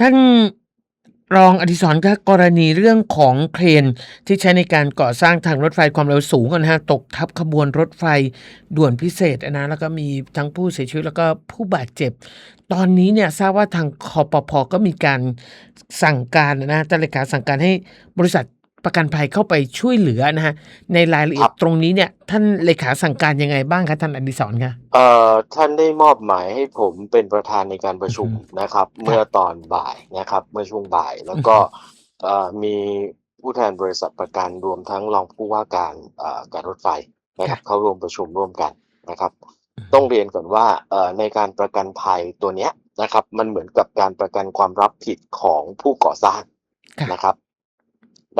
ท่านรองอดิศรครับกรณีเรื่องของเครนที่ใช้ในการก่อสร้างทางรถไฟความเร็วสูงนะฮะตกทับขบวนรถไฟด่วนพิเศษนะแล้วก็มีทั้งผู้เสียชีวิตแล้วก็ผู้บาดเจ็บ ตอนนี้เนี่ยทราบว่าทางคอปพก็มีการสั่งการนะฮะท่านเลขาสั่งการให้บริษัท ประกันภัยเข้าไปช่วยเหลือนะฮะในรายละเอียครัดบตรงนี้เนี่ย ท่านเลขาสั่งการยังไงบ้างคะท่านอดิศรคะเอ่อท่านได้มอบหมายให้ผมเป็นประธานในการประชุมอือฮึนะครับ เมื่อตอนบ่ายนะครับ เมื่อช่วงบ่ายแล้วก็เอ่อมีผู้แทนบริษัทประกันรวมทั้งรองผู้ว่าการเอ่อการรถไฟนะครับเข้าร่วมประชุมร่วมกันนะครับ ต้องเรียนก่อนว่าเอ่อในการประกันภัยตัวเนี้ยนะครับ มันเหมือนกับการประกันความรับผิดของผู้ก่อสร้างค่ะนะครับ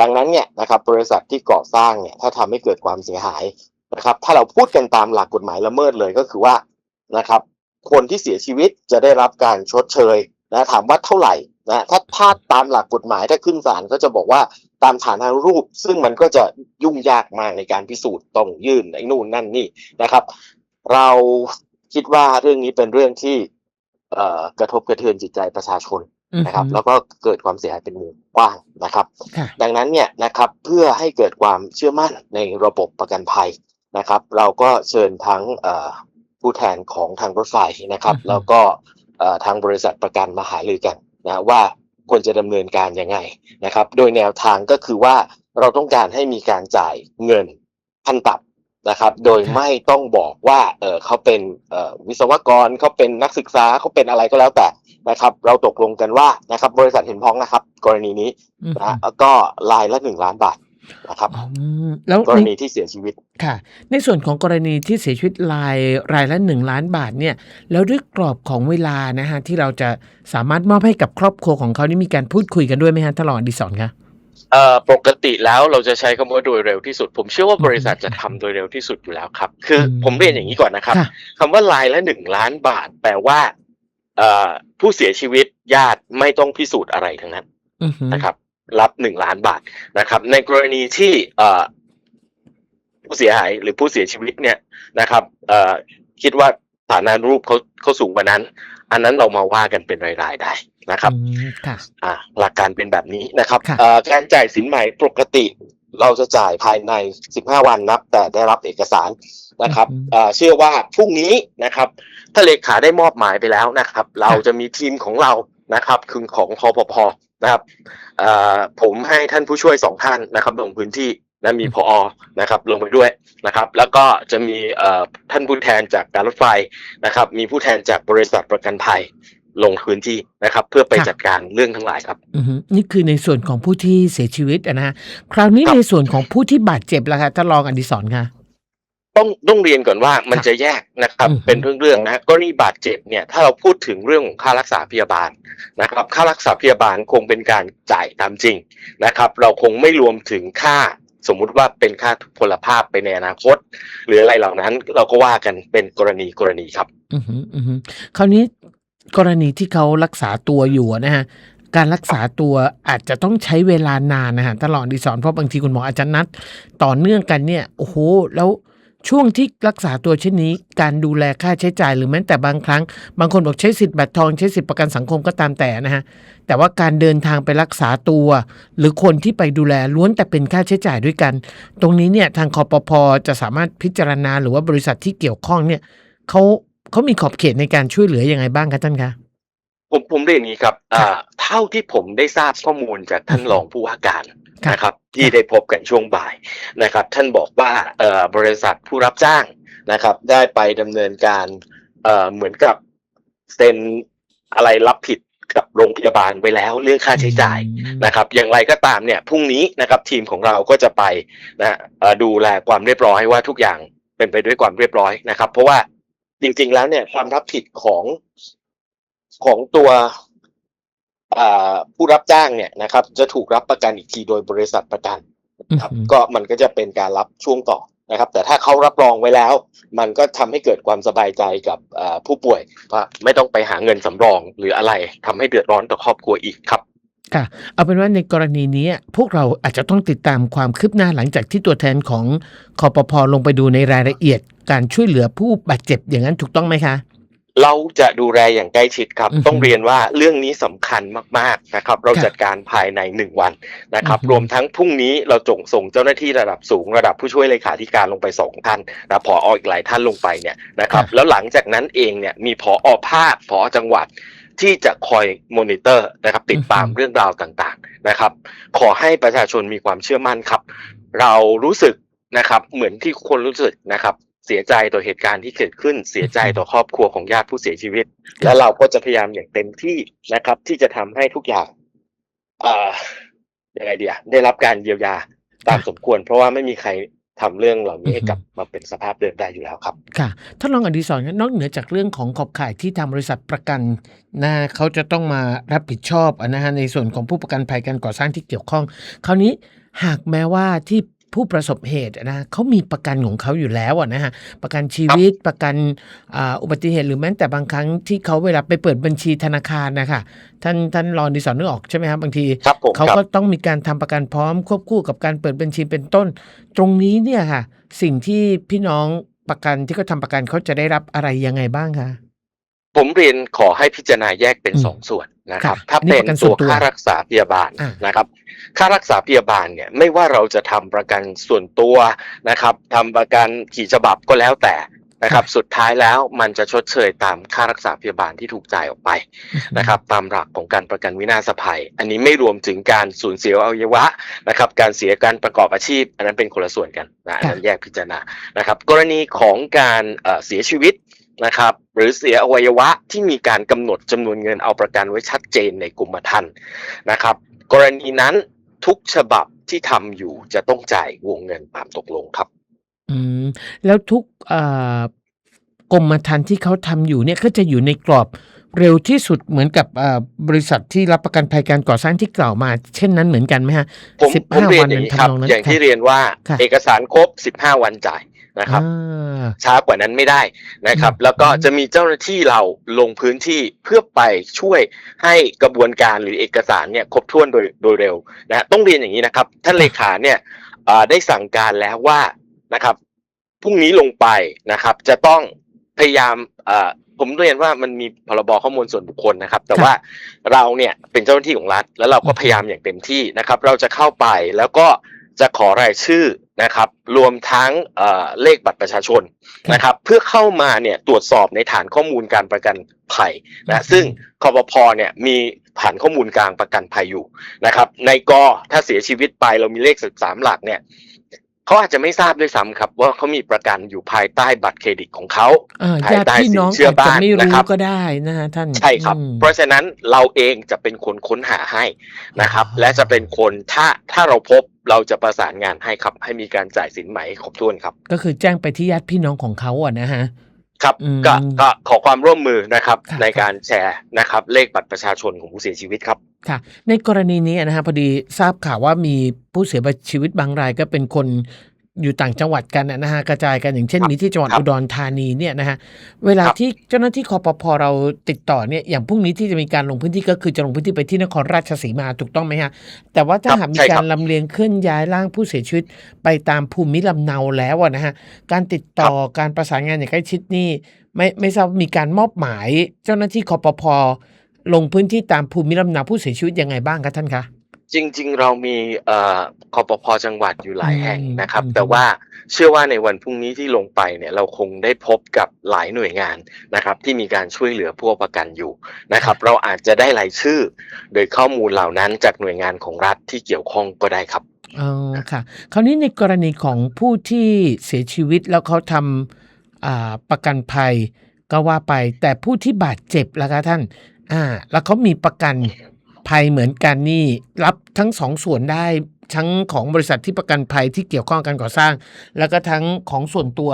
ดังนั้นเนี่ยนะครับบริษัทที่ก่อสร้างเนี่ยถ้าทำให้เกิดความเสียหายนะครับ ถ้าเราพูดกันตามหลักกฎหมายละเมิดเลยก็คือว่านะครับคนที่เสียชีวิตจะได้รับการชดเชยนะถามว่าเท่าไหร่นะถ้าถ้าดตามหลักกฎหมายถ้าขึ้นศาลก็จะบอกว่าตามฐานะรูป ซึ่งมันก็จะยุ่งยากมากในการพิสูจน์ต้องยื่นไอ้นู่นนั่นนี่นะครับ เราคิดว่าเรื่องนี้เป็นเรื่องที่เอ่อกระทบกระเทือนจิตใจประชาชน นะครับ แล้วก็เกิดความเสียหายเป็นวงกว้างนะครับค่ะดังนั้นเนี่ยนะครับเพื่อให้เกิดความเชื่อมั่นในระบบประกันภัยนะครับ เราก็เชิญทั้งเอ่อผู้แทนของทางรถไฟนะครับอือฮึแล้วก็เอ่อทางบริษัทประกันมาหารือกันนะว่าควรจะดำเนินการยังไงนะครับ โดยแนวทางก็คือว่าเราต้องการให้มีการจ่ายเงินขั้นต่ำ นะครับ โดยไม่ต้องบอกว่าเออเขาเป็นเอ่อวิศวกรเขาเป็นนักศึกษาเขาเป็นอะไรก็แล้วแต่นะครับ เราตกลงกันว่านะครับ บริษัทเห็นพ้องนะครับ กรณีนี้อือฮึนะแล้วก็รายละหนึ่งล้านบาทนะครับอ๋อแล้วกรในณีที่เสียชีวิตค่ะ ในส่วนของกรณีที่เสียชีวิตรายรายละหนึ่งล้านบาทเนี่ย แล้วด้วยกรอบของเวลานะฮะที่เราจะสามารถมอบให้กับครอบครัวของเขานี่มีการพูดคุยกันด้วยไหมฮะท่านรองอดิศรคะ เอ่อปกติแล้วเราจะใช้คำว่าโดยเร็วที่สุด ผมเชื่อว่าอืมบริษัทจะทำโดยเร็วที่สุดอยู่แล้วครับ คืออมผมเรียนอย่างนี้ก่อนนะครับค่ะ คำว่ารายละหนึ่งล้านบาท แปลว่าเอ่อผู้เสียชีวิตญาติไม่ต้องพิสูจน์อะไรทั้งนั้นอือฮึนะครับ รับหนึ่งล้านบาทนะครับ ในกรณีที่เอ่อผู้เสียหายหรือผู้เสียชีวิตเนี่ยนะครับเอ่อคิดว่าฐานะรูปเขาเขาสูงกว่านั้น อันนั้นเรามาว่ากันเป็นรายๆได้ นะครับอืมค่ะอ่าหลักการเป็นแบบนี้นะครับค่ะเอ่อการจ่ายสินใหม่ปกติ เราจะจ่ายภายใน 15 วันนับ แต่ได้รับเอกสารนะครับเอ่อเชื่อว่าพรุ่งนี้นะครับ ถ้าเลขาได้มอบหมายไปแล้วนะครับ เราจะมีทีมของเรานะครับคือของพปพนะครับเอ่อผมให้ท่านผู้ช่วยสองท่านนะครับลงพื้นที่และมีพอนะครับลงไปด้วยนะครับ แล้วก็จะมีเอ่อท่านผู้แทนจากการรถไฟนะครับ มีผู้แทนจากบริษัทประกันภัย ลงพื้นที่นะครับ เพื่อไปค่ะจัดการเรื่องทั้งหลายครับอือฮึนี่คือในส่วนของผู้ที่เสียชีวิตอะนะฮะคราวนี้ครับในส่วนของผู้ที่บาดเจ็บล่ะคะท่านรองอดิศรคะต้องต้องเรียนก่อนว่ามันจะแยกนะครับอืมเป็นเรื่องๆนะกรณีบาดเจ็บเนี่ยถ้าเราพูดถึงเรื่องของค่ารักษาพยาบาลนะครับ ค่ารักษาพยาบาลคงเป็นการจ่ายตามจริงนะครับ เราคงไม่รวมถึงค่าสมมุติว่าเป็นค่าพลภาพไปในอนาคต หรืออะไรเหล่านั้นเราก็ว่ากันเป็นกรณีกรณีครับ อือฮึอือฮึคราวนี้ กรณีที่เขารักษาตัวอยู่นะฮะการรักษาตัวอาจจะต้องใช้เวลานานนะฮะตลอดดิสอนเพราะบางทีคุณหมออาจจะนัด ต่อเนื่องกันเนี่ยโอ้โหแล้วช่วงที่รักษาตัวเช่นนี้ การดูแลค่าใช้จ่ายหรือแม้แต่บางครั้ง บางคนบอกใช้สิทธิ์บัตรทองใช้สิทธิ์ประกันสังคมก็ตามแต่นะฮะแต่ว่าการเดินทางไปรักษาตัว หรือคนที่ไปดูแลล้วนแต่เป็นค่าใช้จ่ายด้วยกัน ตรงนี้เนี่ยทางคอปพจะสามารถพิจารณาหรือว่าบริษัทที่เกี่ยวข้องเนี่ยเขา เขามีขอบเขตในการช่วยเหลือยังไงบ้างคะท่านคะผมผมเรียนอย่างนี้ครับอ่าเท่าที่ผมได้ทราบข้อมูลจากท่านรองผู้ว่าการครับนะครับ ที่ได้พบกันช่วงบ่ายนะครับ ท่านบอกว่าเอ่อบริษัทผู้รับจ้างนะครับ ได้ไปดำเนินการเอ่อเหมือนกับเซ็นอะไรรับผิดกับโรงพยาบาลไว้แล้วเรื่องค่าใช้จ่ายนะครับ อย่างไรก็ตามเนี่ยพรุ่งนี้นะครับ ทีมของเราก็จะไปนะเอ่อดูแลความเรียบร้อยว่าทุกอย่างเป็นไปด้วยความเรียบร้อยนะครับ เพราะว่า จริงๆแล้วเนี่ยความรับผิดของของตัวอ่าผู้รับจ้างเนี่ยนะครับ จะถูกรับประกันอีกทีโดยบริษัทประกันนะครับอือฮึก็มันก็จะเป็นการรับช่วงต่อนะครับ แต่ถ้าเขารับรองไว้แล้ว มันก็ทำให้เกิดความสบายใจกับอ่าผู้ป่วยว่าไม่ต้องไปหาเงินสำรองหรืออะไรทำให้เดือดร้อนต่อครอบครัวอีกครับ ค่ะ เอาเป็นว่าในกรณีนี้พวกเราอาจจะต้องติดตามความคืบหน้าหลังจากที่ตัวแทนของคอปพลงไปดูในรายละเอียด การช่วยเหลือผู้บาดเจ็บอย่างนั้นถูกต้องไหมคะเราจะดูแลอย่างใกล้ชิดครับอือฮึต้องเรียนว่าเรื่องนี้สำคัญมากๆนะครับ เราครับจัดการภายในหนึ่งวันนะครับอือฮึรวมทั้งพรุ่งนี้เราจงส่งเจ้าหน้าที่ระดับสูงระดับผู้ช่วยเลขาธิการลงไปสองท่านนะผออีกหลายท่านลงไปเนี่ยนะครับ แล้วหลังจากนั้นเองเนี่ยมีผอภาคผอจังหวัด ที่จะคอยมอนิเตอร์นะครับ ติดตามอือฮึเรื่องราวต่างๆนะครับ ขอให้ประชาชนมีความเชื่อมั่นครับ เรารู้สึกนะครับเหมือนที่คนรู้สึกนะครับ เสียใจต่อเหตุการณ์ที่เกิดขึ้นเสียใจต่อครอบครัวของญาติผู้เสียชีวิต และเราก็จะพยายามอย่างเต็มที่นะครับ ที่จะทำให้ทุกอย่างเอ่อยังไงเดียได้รับการเยียวยาตามสมควร เพราะว่าไม่มีใคร ทำเรื่องเหล่านี้ให้กลับมาเป็นสภาพเดิมได้อยู่แล้วครับ ค่ะท่านรองอดิศรครับนอกเหนือจากเรื่องของขอบข่ายที่ทางบริษัทประกันนะเขาจะต้องมารับผิดชอบอะนะฮะในส่วนของผู้ประกันภัยการก่อสร้างที่เกี่ยวข้อง คราวนี้หากแม้ว่าที่ ผู้ประสบเหตุอะนะเขามีประกันของเขาอยู่แล้วอะนะฮะประกันชีวิตประกันอ่าอุบัติเหตุหรือแม้แต่บางครั้งที่เขาเวลาไปเปิดบัญชีธนาคารนะคะท่านท่านรองอดิศรนึกออกใช่ไหมครับบางทีครับผมเขาครับก็ต้องมีการทำประกันพร้อมควบคู่กับการเปิดบัญชีเป็นต้น ตรงนี้เนี่ยค่ะ สิ่งที่พี่น้องประกันที่เขาทำประกันเขาจะได้รับอะไรยังไงบ้างคะผมเรียนขอให้พิจารณาแยกเป็นอืมสองส่วน นะครับค่ะถ้าอันนี้เป็นประกันส่ตัววนตัวค่ารักษาพยาบาลอ่านะครับ ค่ารักษาพยาบาลเนี่ยไม่ว่าเราจะทำประกันส่วนตัวนะครับทำประกันกี่ฉบับก็แล้วแต่นะครับ สุดท้ายแล้วมันจะชดเชยตามค่ารักษาพยาบาลที่ถูกจ่ายออกไปนะครับ ตามหลักของการประกันวินาศภัย อันนี้ไม่รวมถึงการสูญเสียอวัยวะนะครับ การเสียการประกอบอาชีพ อันนั้นเป็นคนละส่วนกันนะอันนั้นแยกพิจารณานะครับ กรณีของการเอ่อเสียชีวิต นะครับ หรือเสียอวัยวะที่มีการกำหนดจำนวนเงินเอาประกันไว้ชัดเจนในกรมธรรม์นะครับ กรณีนั้นทุกฉบับที่ทำอยู่จะต้องจ่ายวงเงินตามตกลงครับ อืมแล้วทุกเอ่อกรมธรรม์ที่เขาทำอยู่เนี่ยก็จะอยู่ในกรอบเร็วที่สุดเหมือนกับเอ่อบริษัทที่รับประกันภัยการก่อสร้างที่กล่าวมา เช่นนั้นเหมือนกันไหมฮะผมสิบผมห้าเรียวันนอย่างนั้นนี้ครับทำนองนั้นอย่างที่ค่ะเรียนว่าค่ะเอกสารครบ15วันจ่าย นะครับอ่าช้ากว่านั้นไม่ได้นะครับอืมแล้วก็จะมีเจ้าหน้าที่เราลงพื้นที่เพื่อไปช่วยให้กระบวนการหรือเอกสารเนี่ยครบถ้วนโดยโดยเร็วนะฮะต้องเรียนอย่างนี้นะครับ ท่านเลขาเนี่ยอ่าได้สั่งการแล้วว่านะครับพรุ่งนี้ลงไปนะครับ จะต้องพยายามอ่าผมเรียนว่ามันมีพรบข้อมูลส่วนบุคคลนะครับ แต่ครับว่าเราเนี่ยเป็นเจ้าหน้าที่ของรัฐ แล้วเราก็พยายามอย่างเต็มที่นะครับ เราจะเข้าไปแล้วก็จะขอรายชื่อ นะครับ รวมทั้งเอ่อเลขบัตรประชาชนนะครับ เพื่อเข้ามาเนี่ยตรวจสอบในฐานข้อมูลการประกันภัยอืมนะซึ่งคอปพเนี่ยมีฐานข้อมูลกลางประกันภัยอยู่นะครับ ในกอถ้าเสียชีวิตไปเรามีเลขสิบสามหลักเนี่ย เขาอาจจะไม่ทราบด้วยซ้ำครับ ว่าเขามีประกันอยู่ภายใต้บัตรเครดิตของเขาอ่าภายญาติใต้พี่น้องสินเชื่ออาจจะบ้านไม่นะรู้ครับ ก็ได้นะฮะท่านใช่ครับ อืม เพราะฉะนั้นเราเองจะเป็นคนค้นหาให้นะครับอ๋อและจะเป็นคนถ้าถ้าเราพบเราจะประสานงานให้ครับ ให้มีการจ่ายสินไหมครบถ้วนครับ ก็คือแจ้งไปที่ญาติพี่น้องของเขาอะนะฮะ ครับอืมก็ก็ขอความร่วมมือนะครับครับในการแชร์นะครับ เลขบัตรประชาชนของผู้เสียชีวิตครับ ค่ะ ในกรณีนี้นะฮะพอดีทราบข่าวว่ามีผู้เสียชีวิตบางรายก็เป็นคนอยู่ต่างจังหวัดกันนะฮะกระจายกันอย่างเช่นครับมีที่จังหวัดครับอุดรธานีเนี่ยนะฮะเวลาครับที่เจ้าหน้าที่คอปพเราติดต่อเนี่ยอย่างพรุ่งนี้ที่จะมีการลงพื้นที่ก็คือจะลงพื้นที่ไปที่นครราชสีมาถูกต้องไหมฮะแต่ว่าถ้าครับหากมีใช่คการัรบลำเลียงเคลื่อนย้ายร่างผู้เสียชีวิตไปตามภูมิลำเนาแล้วอะนะฮะการติดต่อการประสานงานอย่างใกล้ชิดนี่ไม่ไม่ทราบมีการมอบหมาย เจ้าหน้าที่คอปพ ลงพื้นที่ตามภูมิลำเนาผู้เสียชีวิตยังไงบ้างคะท่านคะ จริง ๆ เรามีเอ่อคอปพจังหวัดอยู่หลายแห่งนะครับอืมแต่ว่าเชื่อว่าในวันพรุ่งนี้ที่ลงไปเนี่ยเราคงได้พบกับหลายหน่วยงานนะครับ ที่มีการช่วยเหลือผู้ประกันอยู่นะครับ เราอาจจะได้รายชื่อ โดยข้อมูลเหล่านั้นจากหน่วยงานของรัฐที่เกี่ยวข้องก็ได้ครับอ๋อค่ะ คราวนี้ในกรณีของผู้ที่เสียชีวิตแล้วเขาทำอ่าประกันภัยก็ว่าไปแต่ผู้ที่บาดเจ็บล่ะคะท่าน อ่า แล้วเขามีประกันภัยเหมือนกันนี่ รับทั้งสองส่วนได้ทั้งของบริษัทที่ประกันภัยที่เกี่ยวข้องกับการก่อสร้าง แล้วก็ทั้งของส่วนตัว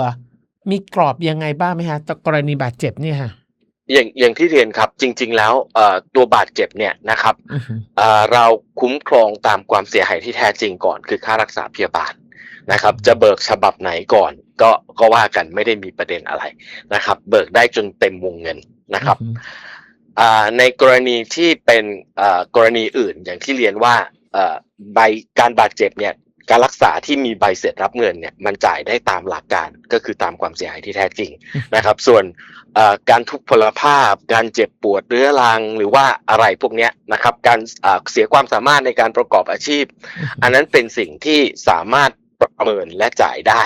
มีกรอบยังไงบ้างไหมฮะต่อกรณีบาดเจ็บเนี่ยฮะอย่างอย่างที่เรียนครับจริง ๆ แล้วเอ่อตัวบาดเจ็บเนี่ยนะครับอือฮึเอ่อเราคุ้มครองตามความเสียหายที่แท้จริงก่อน คือค่ารักษาพยาบาลนะครับ จะเบิกฉบับไหนก่อน ก็ก็ว่ากันไม่ได้มีประเด็นอะไรนะครับ เบิกได้จนเต็มวงเงินนะครับอือฮึอ่า ในกรณีที่เป็นอ่ากรณีอื่นอย่างที่เรียนว่าเอ่อใบการบาดเจ็บเนี่ยการรักษาที่มีใบเสร็จรับเงินเนี่ยมันจ่ายได้ตามหลักการก็คือตามความเสียหายที่แท้จริงนะครับ ส่วนเอ่อการทุพพลภาพ การเจ็บปวดเรื้อรังหรือว่าอะไรพวกเนี้ยนะครับ การเอ่อเสียความสามารถในการประกอบอาชีพ อันนั้นเป็นสิ่งที่สามารถประเมินและจ่ายได้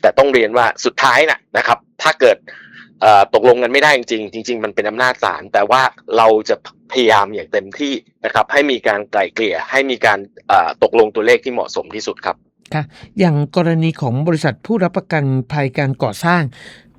แต่ต้องเรียนว่าสุดท้ายนะนะครับ ถ้าเกิดเอ่อ ตกลงกันไม่ได้จริงๆจริงๆมันเป็นอำนาจศาลแต่ว่าเราจะพยายามอย่างเต็มที่นะครับ ให้มีการไกล่เกลี่ยให้มีการเอ่อตกลงตัวเลขที่เหมาะสมที่สุดครับค่ะอย่างกรณีของบริษัทผู้รับประกันภัยการก่อสร้าง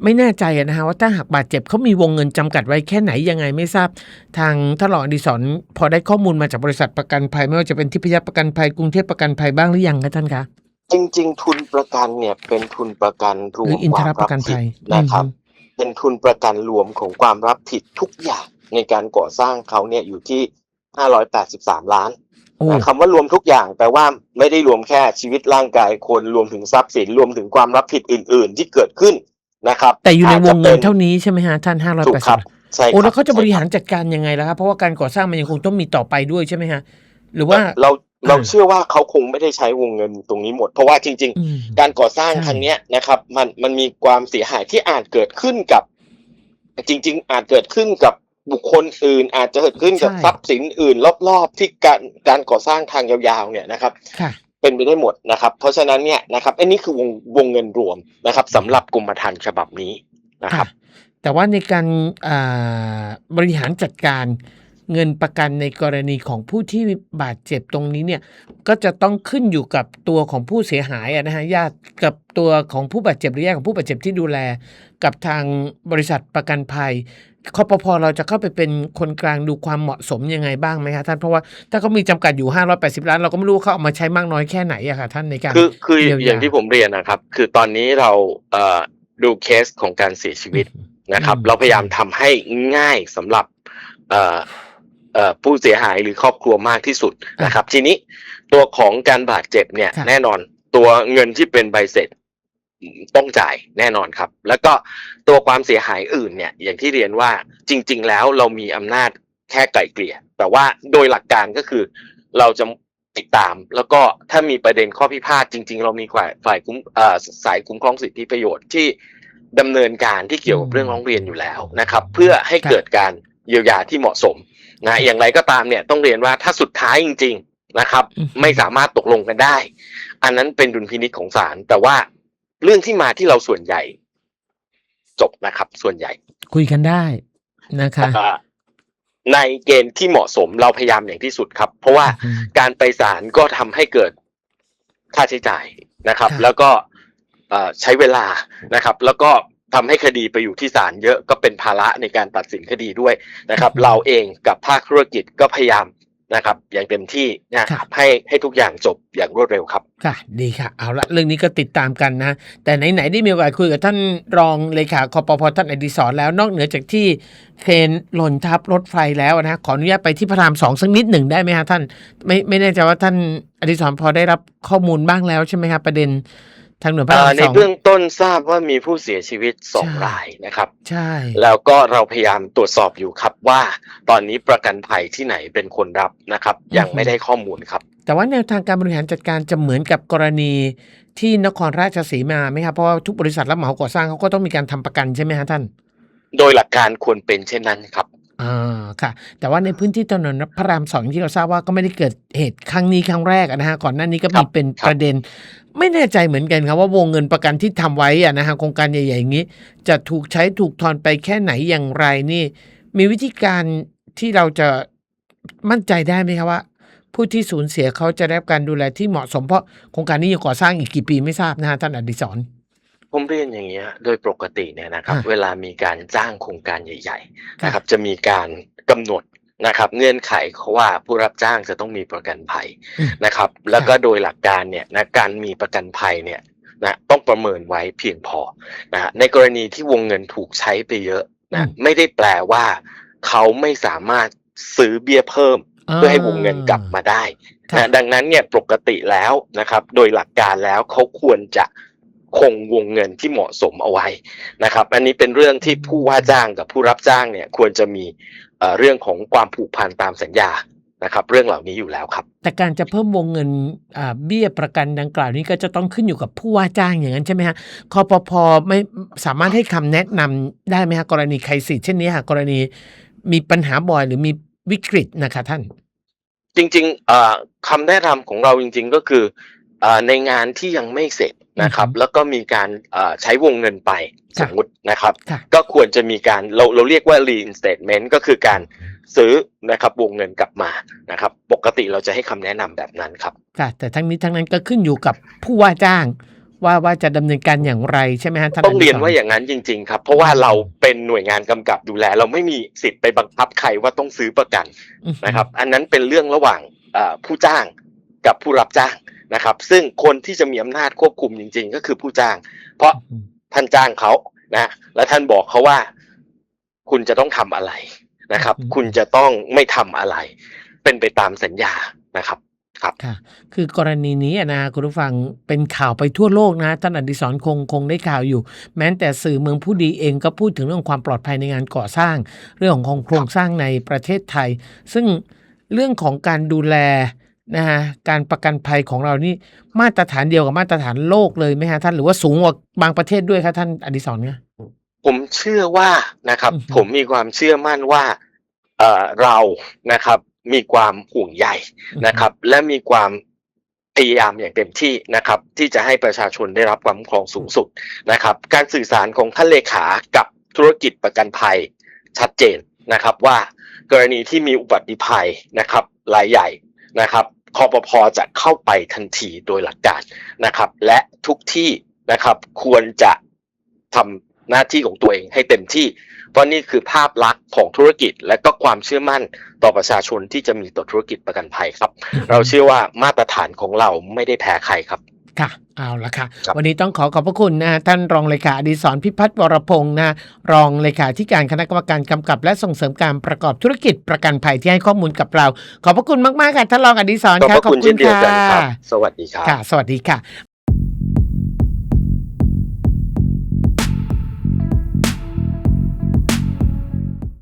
ไม่แน่ใจอะนะฮะว่าถ้าหากบาดเจ็บเขามีวงเงินจำกัดไว้แค่ไหนยังไงไม่ทราบ ทางท่านรองอดิศรพอได้ข้อมูลมาจากบริษัทประกันภัย ไม่ว่าจะเป็นทิพยประกันภัยกรุงเทพประกันภัยบ้างหรือยังคะท่านคะจริง ๆ ทุนประกันเนี่ยเป็นทุนประกันรหวรืมออินคทวารมปรัระบกันผิภัดยนะครับอืม เป็นทุนประกันรวมของความรับผิดทุกอย่างในการก่อสร้างเขาเนี่ยอยู่ที่ 583 ล้านโอ้นะคำว่ารวมทุกอย่างแปลว่าไม่ได้รวมแค่ชีวิตร่างกายคนรวมถึงทรัพย์สินรวมถึงความรับผิดอื่น ๆ ที่เกิดขึ้นนะครับ แต่อยู่ในวงเงินอาจจะป็เท่านี้ใช่ไหมฮะท่านห้าร้อยถูแปกดคสิรับบใช่คโอ้บแล้วเขาจะบริหารใช่คจัดการยังไงล่ะครับเพราะว่าการก่อสร้างมันยังคงต้องมีต่อไปด้วยใช่ไหมฮะหรือบว่าเรา เราอ่าเชื่อว่าเขาคงไม่ได้ใช้วงเงินตรงนี้หมด เพราะว่าจริงๆอืมการก่อสร้างใช่ครั้งเนี้ยนะครับ มันมันมีความเสียหายที่อาจเกิดขึ้นกับ จริง ๆ อาจเกิดขึ้นกับบุคคลอื่น อาจจะเกิดขึ้นกับใช่ทรัพย์สินอื่น รอบๆ ที่การการก่อสร้างทางยาวๆ เนี่ยนะครับค่ะเป็นไปได้หมดนะครับ เพราะฉะนั้นเนี่ยนะครับอันนี้คือวงวงเงินรวมนะครับสำหรับกรมธรรม์ฉบับนี้นะครับ แต่ว่าในการอ่าบริหารจัดการ เงินประกันในกรณีของผู้ที่บาดเจ็บตรงนี้เนี่ยก็จะต้องขึ้นอยู่กับตัวของผู้เสียหายอะนะฮะญาติกับตัวของผู้บาดเจ็บหรือญาติของผู้บาดเจ็บที่ดูแล กับทางบริษัทประกันภัยคอปพเราจะเข้าไปเป็นคนกลางดูความเหมาะสมยังไงบ้างไหมคะท่านเพราะว่าถ้าเขามีจำกัดอยู่ 580 ล้าน เราก็ไม่รู้ว่าเขาเอามาใช้มากน้อยแค่ไหนอะค่ะท่านในการคือคือเยียวยาอย่างที่ผมเรียนนะครับ คือตอนนี้เราเอ่อดูเคสของการเสียชีวิตนะครับอืมเราพยายามทำให้ง่ายสำหรับเอ่อเอ่อ ผู้เสียหายหรือครอบครัวมากที่สุดนะครับ ทีนี้ตัวของการบาดเจ็บเนี่ยค่ะแน่นอนตัวเงินที่เป็นใบเสร็จต้องจ่ายแน่นอนครับ แล้วก็ตัวความเสียหายอื่นเนี่ย อย่างที่เรียนว่าจริง ๆ แล้วเรามีอำนาจแค่ไกล่เกลี่ย แต่ว่าโดยหลักการก็คือเราจะติดตาม แล้วก็ถ้ามีประเด็นข้อพิพาทจริง ๆ เรามีฝ่ายฝ่ายคุ้มเอ่อสายคุ้มครองสิทธิประโยชน์ที่ดำเนินการที่เกี่ยวกับเรื่องร้องเรียนอยู่แล้วนะครับ เพื่อให้เกิดการเยียวยาที่เหมาะสม นะอย่างไรก็ตามเนี่ยต้องเรียนว่าถ้าสุดท้ายจริง ๆนะครับอืมไม่สามารถตกลงกันได้ อันนั้นเป็นดุลพินิจของศาลแต่ว่าเรื่องที่มาที่เราส่วนใหญ่ จบนะครับ ส่วนใหญ่ คุยกันได้นะคะอ่าในเกณฑ์ที่เหมาะสมเราพยายามอย่างที่สุดครับ เพราะว่าอืมการไปศาลก็ทำให้เกิดค่าใช้จ่ายนะครับค่ะแล้วก็เอ่อใช้เวลานะครับ แล้วก็ ทำให้คดีไปอยู่ที่ศาลเยอะก็เป็นภาระในการตัดสินคดีด้วยนะครับ เราเองกับภาคธุรกิจก็พยายามนะครับ อย่างเต็มที่นะครับให้ให้ทุกอย่างจบอย่างรวดเร็วครับค่ะดีค่ะ เอาละเรื่องนี้ก็ติดตามกันนะ แต่ไหนๆได้มีโอกาสคุยกับท่านรองเลขาคอปพท่านอดิศรแล้วนอกเหนือจากที่เครนหล่นทับรถไฟแล้วนะขออนุญาตไปที่พระรามสองสักนิดหนึ่งได้ไหมฮะท่าน ไม่ไม่แน่ใจว่าท่านอดิศรพอได้รับข้อมูลบ้างแล้วใช่ไหมครับประเด็น ทางหน่วยพระเอ่ราอมในสองเบื้องต้นทราบว่ามีผู้เสียชีวิตสองใช่รายนะครับ ใช่ แล้วก็เราพยายามตรวจสอบอยู่ครับว่า ตอนนี้ประกันภัยที่ไหนเป็นคนรับนะครับ ยังไม่ได้ข้อมูลครับ แต่ว่าแนวทางการบริหารจัดการจะเหมือนกับกรณีที่นครราชสีมาไหมครับเพราะว่าทุกบริษัทรับเหมาก่อสร้างเขาก็ต้องมีการทำประกันใช่ไหมฮะท่าน โดยหลักการควรเป็นเช่นนั้นครับ อ่าค่ะ แต่ว่าในพื้นที่ถนนพระรามสองที่เราทราบว่าก็ไม่ได้เกิดเหตุครั้งนี้ครั้งแรกอะนะฮะก่อนหน้านี้ก็ครัมีบเป็นครับประเด็น ไม่แน่ใจเหมือนกันครับว่าวงเงินประกันที่ทำไว้อะนะฮะโครงการใหญ่ๆอย่างนี้ จะถูกใช้ถูกทอนไปแค่ไหนอย่างไรนี่ มีวิธีการที่เราจะมั่นใจได้ไหมครับว่า ผู้ที่สูญเสียเขาจะได้รับการดูแลที่เหมาะสมเพราะโครงการนี้ยังก่อสร้างอีกกี่ปีไม่ทราบนะฮะท่านอดิศร ผมเรียนอย่างนี้ยโดยปกติเนี่ยนะครับอะเวลามีการจ้างโครงการใหญ่ๆค่ะนะครับ จะมีการกำหนดนะครับ เงื่อนไขเขาว่าผู้รับจ้างจะต้องมีประกันภัยอืมนะครับ แล้วก็โดยหลักการเนี่ยนะการมีประกันภัยเนี่ยนะต้องประเมินไว้เพียงพอนะฮะในกรณีที่วงเงินถูกใช้ไปเยอะนะไม่ได้แปลว่าเขาไม่สามารถซื้อเบี้ยเพิ่มเพื่อให้วงเงินกลับมาได้ค่ะนะดังนั้นเนี่ยปกติแล้วนะครับ โดยหลักการแล้วเขาควรจะ คงวงเงินที่เหมาะสมเอาไว้นะครับ อันนี้เป็นเรื่องที่ผู้ว่าจ้างกับผู้รับจ้างเนี่ยควรจะมีเอ่อเรื่องของความผูกพันตามสัญญานะครับเรื่องเหล่านี้อยู่แล้วครับ แต่การจะเพิ่มวงเงินอ่าเบี้ยประกันดังกล่าวนี้ก็จะต้องขึ้นอยู่กับผู้ว่าจ้างอย่างนั้นใช่ไหมฮะคอปพไม่สามารถให้คำแนะนำได้ไหมฮะกรณีใครสิทธิ์เช่นนี้ค่ะกรณีมีปัญหาบ่อยหรือมีวิกฤตนะคะท่าน จริงๆเอ่อคำแนะนำของเราจริง ๆก็คือเอ่อในงานที่ยังไม่เสร็จ นะครับอือฮึแล้วก็มีการเอ่อใช้วงเงินไปสค่ะมมตินะครับค่ะก็ควรจะมีการเราเราเรียกว่า reinstatement ก็คือการซื้อนะครับวงเงินกลับมานะครับ ปกติเราจะให้คำแนะนำแบบนั้นครับค่ะแต่ทั้งนี้ทั้งนั้นก็ขึ้นอยู่กับผู้ว่าจ้างว่าว่าจะดำเนินการอย่างไรใช่ไหมฮะท่านต้องเรียนดิศว่าอย่างนั้นจริง ๆ ครับ เพราะว่าเราเป็นหน่วยงานกำกับดูแล เราไม่มีสิทธิ์ไปบังคับใครว่าต้องซื้อประกันอือฮึนะครับ อันนั้นเป็นเรื่องระหว่างเอ่อผู้จ้างกับผู้รับจ้าง นะครับ ซึ่งคนที่จะมีอำนาจควบคุมจริง ๆ ก็คือผู้จ้าง เพราะอืมท่านจ้างเขานะและท่านบอกเขาว่า คุณจะต้องทำอะไรนะครับ คุณจะต้องไม่ทำอะไร เป็นไปตามสัญญานะครับค่ะคือกรณีนี้อะนะคุณผู้ฟังเป็นข่าวไปทั่วโลกนะท่านอดิศรคงคงได้ข่าวอยู่ แม้แต่สื่อเมืองผู้ดีเองก็พูดถึงเรื่องความปลอดภัยในงานก่อสร้าง เรื่องของโครงสร้างในประเทศไทย ซึ่งเรื่องของการดูแล นะฮะการประกันภัยของเรานี่มาตรฐานเดียวกับมาตรฐานโลกเลยไหมฮะท่านหรือว่าสูงกว่าบางประเทศด้วยครับท่านอดิศรเนี่ยผมเชื่อว่านะครับอือฮึผมมีความเชื่อมั่นว่าเอ่อเรานะครับ มีความห่วงใยนะครับ และมีความพยายามอย่างเต็มที่นะครับ ที่จะให้ประชาชนได้รับความคุ้มครองสูงสุดนะครับ การสื่อสารของท่านเลขากับธุรกิจประกันภัยชัดเจนนะครับว่ากรณีที่มีอุบัติภัยนะครับรายใหญ่ นะครับคอปพจะเข้าไปทันทีโดยหลักการนะครับ และทุกที่นะครับควรจะทำหน้าที่ของตัวเองให้เต็มที่ เพราะนี่คือภาพลักษณ์ของธุรกิจ และก็ความเชื่อมั่นต่อประชาชนที่จะมีต่อธุรกิจประกันภัยครับ เราเชื่อว่ามาตรฐานของเราไม่ได้แพ้ใครครับ ค่ะ เอาละค่ะครับวันนี้ต้องขอขอบพระคุณนะฮะท่านรองเลขาอดีศรพิพัฒน์วรพงศ์นะรองเลขาธิการคณะกรรมการกำกับ และส่งเสริมการประกอบธุรกิจประกันภัยที่ให้ข้อมูลกับเรา ขอบพระคุณมากๆค่ะท่านรองอดีศรขอบค่ะพระคุณเช่นเดียวกันครับสวัสดีครับค่ะสวัสดีค่ะ